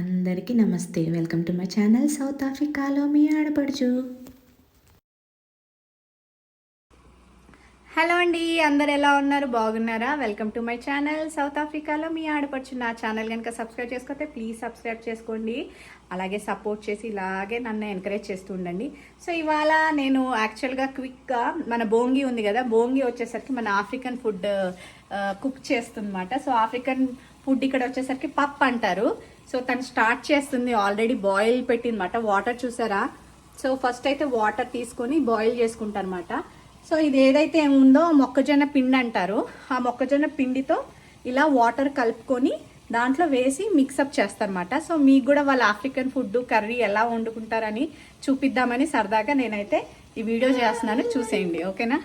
అందరికీ నమస్తే. Welcome to my channel south ఆఫ్రికాలో మీ ఆడపడుచు. హలో అండి అందరు ఎలా ఉన్నారు? బాగున్నారా? Welcome to my channel south ఆఫ్రికాలో మీ ఆడపడుచు. నా ఛానల్ కనుక సబ్స్క్రైబ్ చేసుకోతే ప్లీజ్ సబ్స్క్రైబ్ చేసుకోండి. అలాగే సపోర్ట్ చేసి ఇలాగే నన్ను ఎంకరేజ్ చేస్తూ ఉండండి. సో ఇవాళ నేను యాక్చువల్గా క్విక్గా మన బోంగి ఉంది కదా బోంగి వచ్చేసరికి మన ఆఫ్రికన్ ఫుడ్ కుక్ చేస్తుందన్నమాట. సో ఆఫ్రికన్ ఫుడ్ ఇక్కడ వచ్చేసరికి పప్ అంటారు. సో తను స్టార్ట్ చేస్తుంది ఆల్రెడీ బాయిల్ పెట్టిందన్నమాట వాటర్ చూసారా? సో ఫస్ట్ అయితే వాటర్ తీసుకొని బాయిల్ చేసుకుంటారనమాట సో ఇది ఏదైతే ఉందో మొక్కజొన్న పిండి అంటారు. ఆ మొక్కజొన్న పిండితో ఇలా వాటర్ కలుపుకొని దాంట్లో వేసి మిక్సప్ చేస్తారనమాట సో మీకు కూడా వాళ్ళ ఆఫ్రికన్ ఫుడ్ కర్రీ ఎలా వండుకుంటారని చూపిద్దామని సరదాగా నేనైతే ఈ వీడియో చేస్తున్నాను. చూసేయండి ఓకేనా?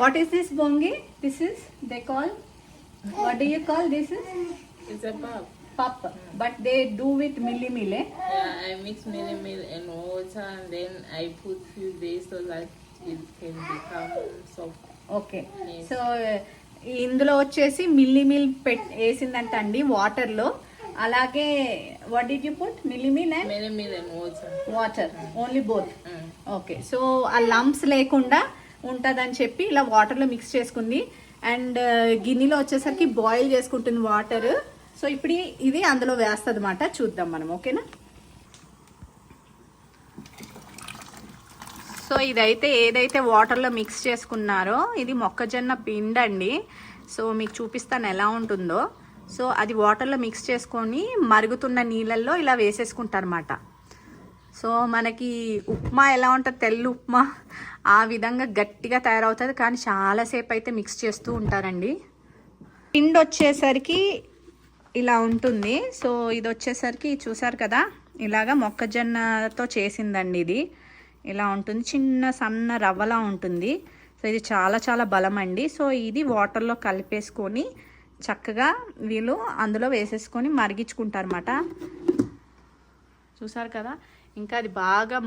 What is this Bongi this is they call what do you call this is It's pap but they do with mielie meal Yeah, I mix mini meal and water and then I put few days so that it can become soft. Okay so ఇందులో వచ్చేసి mielie meal పెట్ వేసిందంట అండి వాటర్లో అలాగే what did you put mielie meal and. Water only both. Okay so ఆ lumps లేకుండా ఉంటుందని చెప్పి ఇలా వాటర్లో మిక్స్ చేసుకుంది. అండ్ గిన్నెలో వచ్చేసరికి బాయిల్ చేసుకుంటుంది వాటర్ సో ఇప్పుడు ఇది అందులో వేస్తుంది అనమాట చూద్దాం మనం ఓకేనా? సో ఇదైతే ఏదైతే వాటర్లో మిక్స్ చేసుకున్నారో ఇది మొక్కజొన్న పిండి అండి సో మీకు చూపిస్తాను ఎలా ఉంటుందో. సో అది వాటర్లో మిక్స్ చేసుకొని మరుగుతున్న నీళ్ళల్లో ఇలా వేసేసుకుంటారన్నమాట. సో మనకి ఉప్మా ఎలా ఉంటుంది? తెల్ల ఉప్మా. ఆ విధంగా గట్టిగా తయారవుతుంది కానీ చాలాసేపు అయితే మిక్స్ చేస్తూ ఉంటారండి. పిండి వచ్చేసరికి ఇలా ఉంటుంది. సో ఇది వచ్చేసరికి చూసారు కదా ఇలాగా మొక్కజొన్నతో చేసిందండి ఇది. ఇలా ఉంటుంది. చిన్న సన్న రవ్వలా ఉంటుంది. సో ఇది చాలా చాలా బలం అండి సో ఇది వాటర్లో కలిపేసుకొని చక్కగా వీళ్ళు అందులో వేసేసుకొని మరిగించుకుంటారన్నమాట. చూసారు కదా ఇంకా అది బాగా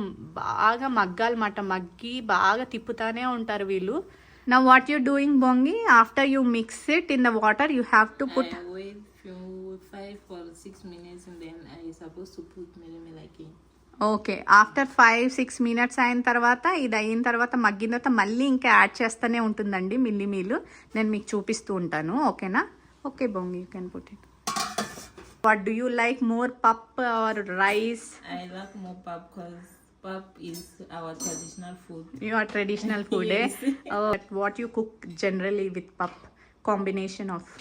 బాగా మగ్గాలన్నమాట. మగ్గి బాగా తిప్పుతానే ఉంటారు వీళ్ళు. నా what you doing Bongi after you mix it in the water you have to put fry for six minutes then I suppose సుప్పు మెల్లమెల్ల okay after five six minutes అయిన తర్వాత ఇది అయిన తర్వాత మగ్గిన తర్వాత మళ్ళీ ఇంకా యాడ్ చేస్తూనే ఉంటుందండి మిల్లి మీలు నేను మీకు చూపిస్తూ ఉంటాను ఓకేనా? Okay Bongi you can put it what do you like more pap or rice I like more pap pap is our traditional food your traditional food what you cook generally with pap combination of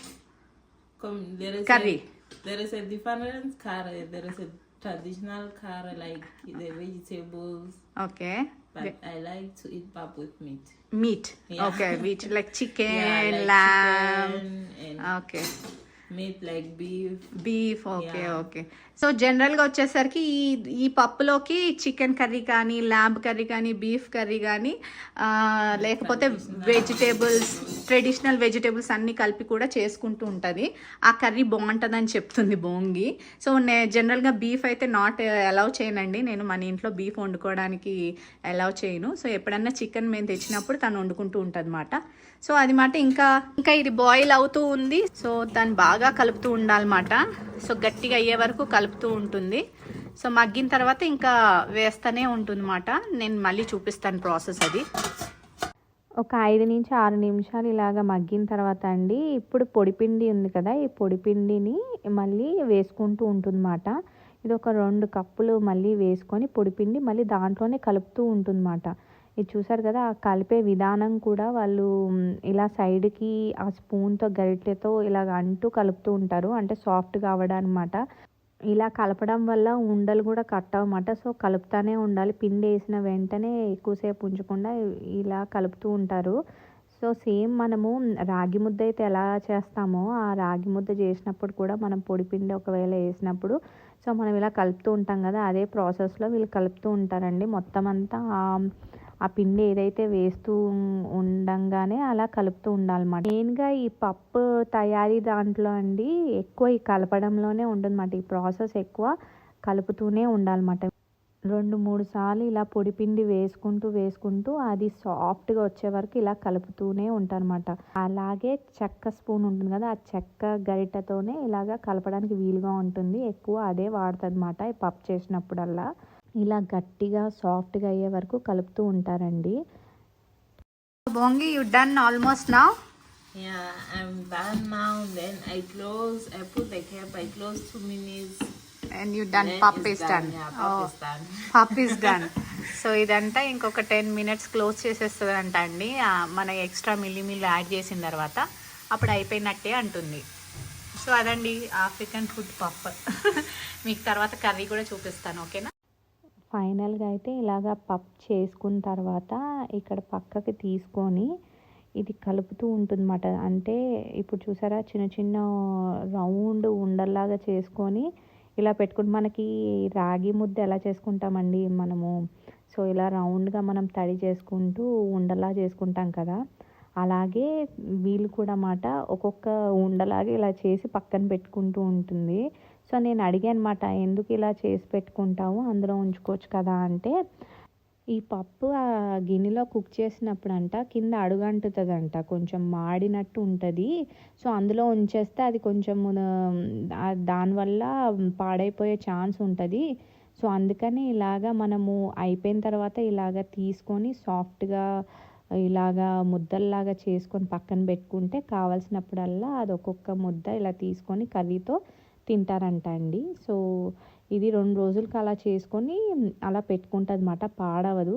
curry pap combination of Come, there is A, there is a different curry. Eh, there is a traditional curry like the vegetables, okay but I like to eat pap with meat. meat Yeah. okay meat like chicken yeah, like lamb chicken and okay meat like beef. Beef okay. Okay so జనరల్గా వచ్చేసరికి ఈ ఈ పప్పులోకి chicken curry కానీ lamb curry కానీ beef curry కానీ లేకపోతే vegetables traditional vegetables అన్నీ కలిపి కూడా చేసుకుంటూ ఉంటుంది. ఆ కర్రీ బాగుంటుందని చెప్తుంది బోంగి. సో నే జనరల్గా బీఫ్ అయితే నాట్ అలౌ చేయనండి. నేను మన ఇంట్లో బీఫ్ వండుకోవడానికి అలౌ చేయను. సో ఎప్పుడన్నా చికెన్ మేము తెచ్చినప్పుడు తను వండుకుంటూ ఉంటుంది సో అది మాట ఇంకా ఇంకా ఇది బాయిల్ అవుతూ ఉంది. సో దాన్ని బాగా కలుపుతూ ఉండాలన్నమాట. సో గట్టిగా అయ్యే వరకు కలుపుతూ ఉంటుంది. సో మగ్గిన తర్వాత ఇంకా వేస్తూనే ఉంటుందన్నమాట. నేను మళ్ళీ చూపిస్తాను ప్రాసెస్ అది. ఒక ఐదు నుంచి ఆరు నిమిషాలు ఇలాగ మగ్గిన తర్వాత అండి ఇప్పుడు పొడిపిండి ఉంది కదా ఈ పొడిపిండిని మళ్ళీ వేసుకుంటూ ఉంటుందన్నమాట. ఇది ఒక రెండు కప్పులు మళ్ళీ వేసుకొని పొడిపిండి మళ్ళీ దాంట్లోనే కలుపుతూ ఉంటుందన్నమాట. ఇది చూసారు కదా ఆ కలిపే విధానం కూడా వాళ్ళు ఇలా సైడ్కి ఆ స్పూన్తో గరిటెతో ఇలాగ అంటూ కలుపుతూ ఉంటారు. అంటే సాఫ్ట్గా అవ్వడనమాట ఇలా కలపడం వల్ల ఉండలు కూడా కట్ అవ్వమాట. సో కలుపుతానే ఉండాలి. పిండి వేసిన వెంటనే ఎక్కువసేపు ఉంచకుండా ఇలా కలుపుతూ ఉంటారు. సో సేమ్ మనము రాగి ముద్ద అయితే ఎలా చేస్తామో ఆ రాగి ముద్ద చేసినప్పుడు కూడా మనం పొడి పిండి ఒకవేళ వేసినప్పుడు సో మనం ఇలా కలుపుతూ ఉంటాం కదా అదే ప్రాసెస్లో వీళ్ళు కలుపుతూ ఉంటారండి. మొత్తం అంతా ఆ- పిండి ఏదైతే వేస్తూ ఉండంగానే అలా కలుపుతూ ఉండాలన్నమాట. మెయిన్గా ఈ పప్పు తయారీ దాంట్లో అండి ఎక్కువ ఈ కలపడంలోనే ఉంటుందన్నమాట. ఈ ప్రాసెస్ ఎక్కువ కలుపుతూనే ఉండాలన్నమాట. రెండు మూడు సార్లు ఇలా పొడి పిండి వేసుకుంటూ వేసుకుంటూ అది సాఫ్ట్గా వచ్చే వరకు ఇలా కలుపుతూనే ఉంటారన్నమాట అలాగే చెక్క స్పూన్ ఉంటుంది కదా ఆ చెక్క గరిటతోనే ఇలాగ కలపడానికి వీలుగా ఉంటుంది. ఎక్కువ అదే వాడుతుంది అనమాట ఈ పప్పు చేసినప్పుడల్లా. ఇలా గట్టిగా సాఫ్ట్గా అయ్యే వరకు కలుపుతూ ఉంటారండి బొంగి యు డన్ ఆల్మోస్ట్ నా Yeah, I'm done now. Then I close. I put the cap. I close two minutes. And you done pap is done Yeah, pop is done. Pap is done so ఇదంతా ఇంకొక ten minutes close చేసేస్తుంది అంట అండి మన extra మిల్లి మిల్లి add చేసిన తర్వాత అప్పుడు అయిపోయినట్టే అంటుంది సో అదండి ఆఫ్రికన్ ఫుడ్ పప్ మీకు తర్వాత కర్రీ కూడా చూపిస్తాను ఓకేనా ఫైనల్గా అయితే ఇలాగ పప్ చేసుకున్న తర్వాత ఇక్కడ పక్కకి తీసుకొని ఇది కలుపుతూ ఉంటుందన్నమాట. అంటే ఇప్పుడు చూసారా చిన్న చిన్న రౌండ్ ఉండల్లాగా చేసుకొని ఇలా పెట్టుకుని మనకి రాగి ముద్ద ఎలా చేసుకుంటామండి మనము? సో ఇలా రౌండ్గా మనం తడి చేసుకుంటూ ఉండలా చేసుకుంటాం కదా. అలాగే వీళ్ళు కూడా మాట ఒక్కొక్క ఉండలాగా ఇలా చేసి పక్కన పెట్టుకుంటూ ఉంటుంది. సో నేను అడిగాను అనమాట ఎందుకు ఇలా చేసి పెట్టుకుంటావు? అందులో ఉంచుకోవచ్చు కదా? అంటే ఈ పప్పు ఆ గిన్నెలో కుక్ చేసినప్పుడు అంట కింద అడుగంటుతుంది అంట కొంచెం మాడినట్టు ఉంటుంది. సో అందులో ఉంచేస్తే అది కొంచెం దానివల్ల పాడైపోయే ఛాన్స్ ఉంటుంది. సో అందుకని ఇలాగా మనము అయిపోయిన తర్వాత ఇలాగ తీసుకొని సాఫ్ట్గా ఇలాగా ముద్దల్లాగా చేసుకొని పక్కన పెట్టుకుంటే కావాల్సినప్పుడల్లా అది ఒక్కొక్క ముద్ద ఇలా తీసుకొని కర్రీతో తింటారంట అండి. సో ఇది రెండు రోజులకి అలా చేసుకొని అలా పెట్టుకుంటుంది అనమాట పాడవదు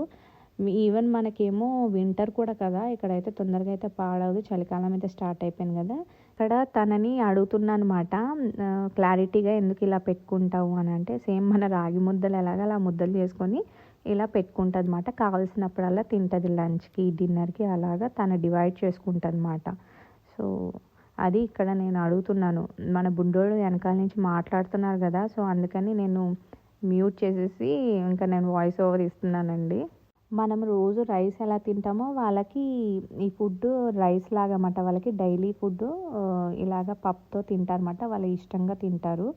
ఈవెన్ మనకేమో వింటర్ కూడా కదా ఇక్కడైతే తొందరగా అయితే పాడవదు చలికాలం అయితే స్టార్ట్ అయిపోయింది కదా. ఇక్కడ తనని అడుగుతున్నాను అనమాట క్లారిటీగా ఎందుకు ఇలా పెట్టుకుంటావు అని అంటే సేమ్ మన రాగి ముద్దలు ఎలాగ అలా ముద్దలు చేసుకొని ఇలా పెట్టుకుంటుంది అనమాట కావాల్సినప్పుడల్లా తింటుంది లంచ్కి డిన్నర్కి అలాగా తను డివైడ్ చేసుకుంటుంది అనమాట సో అది ఇక్కడ నేను అడుగుతున్నాను. మన బుడ్డోడు వెనకాల నుంచి మాట్లాడుతున్నారు కదా సో అందుకని నేను మ్యూట్ చేసేసి ఇంకా నేను వాయిస్ ఓవర్ ఇస్తున్నానండి. మనం రోజు రైస్ ఎలా తింటామో వాళ్ళకి ఈ ఫుడ్ రైస్ లాగా వాళ్ళకి డైలీ ఫుడ్ ఇలాగ పప్పుతో తింటారన్నమాట వాళ్ళు ఇష్టంగా తింటారు.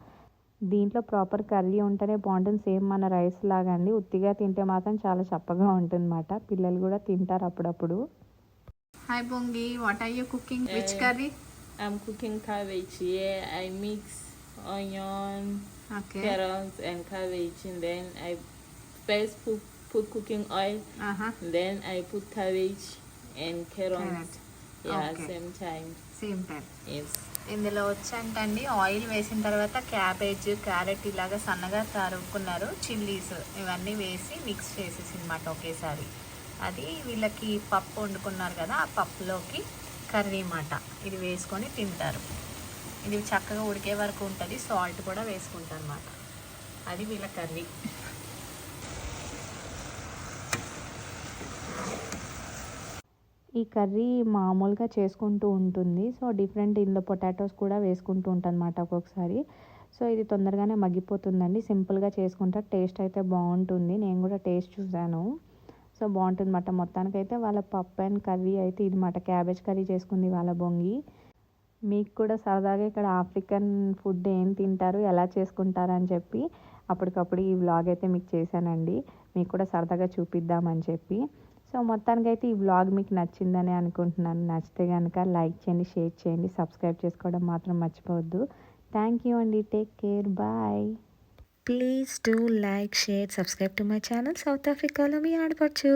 దీంట్లో ప్రాపర్ కర్రీ ఉంటేనే బాగుంటుంది. సేమ్ మన రైస్ లాగా అండి. ఉత్తిగా తింటే మాత్రం చాలా చప్పగా ఉంటుందన్నమాట. పిల్లలు కూడా తింటారు అప్పుడప్పుడు. Hi Bongi what are you cooking which curry I'm cooking cabbage here. I mix onion, okay carrots, and cabbage, and then I first put, put cooking oil. Then I put cabbage and carrots. Carrot. Yeah, Okay. same time. Same time Yes. ఇందులో వచ్చంటండి oil వేసిన తర్వాత cabbage carrot ఇలాగా సన్నగా తరుముకున్నారు chillies ఇవన్నీ వేసి mix చేసేసి అనమాట ఒకేసారి అది వీళ్ళకి పప్పు వండుకున్నారు కదా ఆ పప్పులోకి కర్రీ మాట. ఇది వేసుకొని తింటారు. ఇది చక్కగా ఉడికే వరకు ఉంటుంది. సాల్ట్ కూడా వేసుకుంటారు అనమాట అది వీళ్ళ కర్రీ. ఈ కర్రీ మామూలుగా చేసుకుంటూ ఉంటుంది. సో డిఫరెంట్ ఇందులో పొటాటోస్ కూడా వేసుకుంటూ ఉంటుంది అనమాట ఒక్కొక్కసారి. సో ఇది తొందరగానే మగ్గిపోతుందండి. సింపుల్గా చేసుకుంటా టేస్ట్ అయితే బాగుంటుంది. నేను కూడా టేస్ట్ చూశాను. సో బాగుంటుంది మాట మొత్తానికైతే వాళ్ళ పప్పు అండ్ కర్రీ అయితే ఇది మాట క్యాబేజ్ కర్రీ చేసుకుంది వాళ్ళ బొంగి. మీకు కూడా సరదాగా ఇక్కడ ఆఫ్రికన్ ఫుడ్ ఏం తింటారు ఎలా చేసుకుంటారు అని చెప్పి అప్పటికప్పుడు ఈ వ్లాగ్ అయితే మీకు చేశానండి. మీకు కూడా సరదాగా చూపిద్దామని చెప్పి. సో మొత్తానికైతే ఈ వ్లాగ్ మీకు నచ్చిందని అనుకుంటున్నాను. నచ్చితే కనుక లైక్ చేయండి షేర్ చేయండి సబ్స్క్రైబ్ చేసుకోవడం మాత్రం మర్చిపోవద్దు. థ్యాంక్ యూ అండి. Take care. Bye. Please do like share subscribe to my channel south ఆఫ్రికాలో మీ ఆడపడుచు